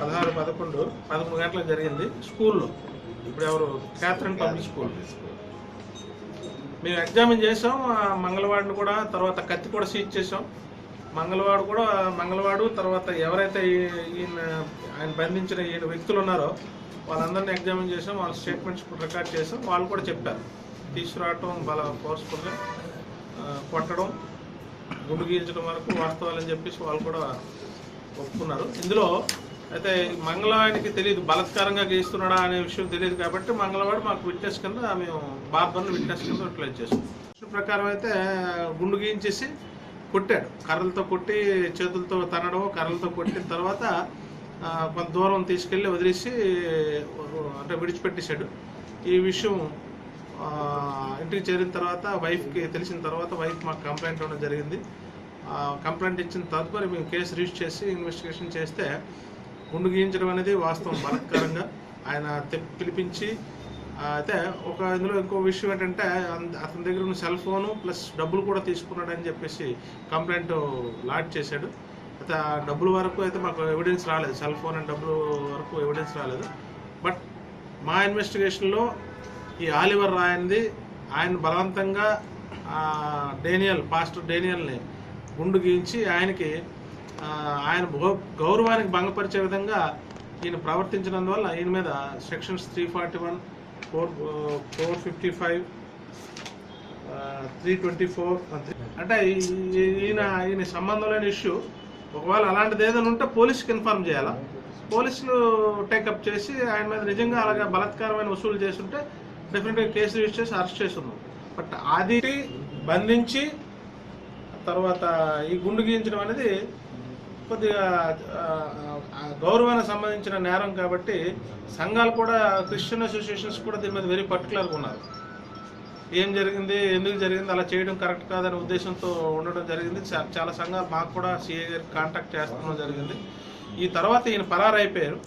పదహారు. పదకొండు పదకొండు గంటలకు జరిగింది స్కూల్లో. ఇప్పుడు ఎవరు? క్యాథరిన్ పబ్లిక్ స్కూల్ మేము ఎగ్జామిన్ చేసాం ఆ మంగళవాడిని కూడా తర్వాత కత్తి కూడా సీజ్ చేసాం మంగళవాడు కూడా మంగళవాడు తర్వాత ఎవరైతే ఈయన ఆయన బంధించిన ఈయన వ్యక్తులు ఉన్నారో వాళ్ళందరినీ ఎగ్జామిన్ చేసాం వాళ్ళ స్టేట్మెంట్స్ రికార్డ్ చేసాం వాళ్ళు కూడా చెప్పారు. తీసుకురావటం బల ఫోర్స్ఫుల్గా కొట్టడం గుండు గీయించడం వరకు వాస్తవాలని చెప్పేసి వాళ్ళు కూడా ఒప్పుకున్నారు. ఇందులో అయితే మంగళవాడికి తెలియదు బలత్కారంగా గీస్తున్నాడా అనే విషయం తెలియదు కాబట్టి మంగళవాడు మాకు విట్నెస్ కింద మేము బార్బర్ని విట్నెస్ కింద యూటిలైజ్ చేసాం ప్రకారం అయితే గుండు గీయించేసి కొట్టాడు. కర్రలతో కొట్టి చేతులతో తనడం కర్రలతో కొట్టిన తర్వాత కొంత దూరం తీసుకెళ్ళి వదిలేసి అంటే విడిచిపెట్టేశాడు. ఈ విషయం ఇంటికి చేరిన తర్వాత వైఫ్కి తెలిసిన తర్వాత వైఫ్ మాకు కంప్లైంట్ ఇవ్వడం జరిగింది. కంప్లైంట్ ఇచ్చిన తదుపరి మేము కేసు రిజిస్టర్ చేసి ఇన్వెస్టిగేషన్ చేస్తే గుండు గీయించడం అనేది వాస్తవం బలత్కారంగా. ఆయన పిలిపించి అయితే ఒక ఇందులో ఇంకో విషయం ఏంటంటే అతని దగ్గర ఉన్న సెల్ ఫోను ప్లస్ డబ్బులు కూడా తీసుకున్నాడని చెప్పేసి కంప్లైంట్ లాడ్ చేశాడు. అయితే ఆ డబ్బుల వరకు అయితే మాకు ఎవిడెన్స్ రాలేదు. సెల్ ఫోన్ అండ్ డబ్బులు వరకు ఎవిడెన్స్ రాలేదు. బట్ మా ఇన్వెస్టిగేషన్లో ఈ ఆలివర్ రాయనిది ఆయన బలవంతంగా డేనియల్ పాస్టర్ డేనియల్ని గుండు గీయించి ఆయనకి ఆయన గౌరవానికి భంగపరిచే విధంగా ఈయన ప్రవర్తించినందువల్ల ఈయన మీద sections three forty one four four fifty five three twenty four అంటే ఈ- ఈయన ఈయన సంబంధం లేని ఇష్యూ. ఒకవేళ అలాంటిది ఏదైనా ఉంటే పోలీస్కి ఇన్ఫార్మ్ చేయాలా? పోలీసులు టేకప్ చేసి ఆయన మీద నిజంగా అలాగే బలాత్కారమైన వసూలు చేస్తుంటే డెఫినెట్గా కేసు రిజిస్టర్ చేసి అరెస్ట్ చేస్తున్నాం. బట్ అది బంధించి తర్వాత ఈ గుండు గీయించడం అనేది కొద్దిగా గౌరవానికి సంబంధించిన నేరం కాబట్టి సంఘాలు కూడా క్రిస్టియన్ అసోసియేషన్స్ కూడా దీని మీద వెరీ పర్టికులర్గా ఉన్నారు. ఏం జరిగింది ఎందుకు జరిగింది అలా చేయడం కరెక్ట్ కాదనే ఉద్దేశంతో ఉండడం జరిగింది. చాలా సంఘాలు మాకు కూడా సిఏ గారికి కాంటాక్ట్ చేస్తడం జరిగింది. ఈ తర్వాత ఈయన పరారైపోయారు.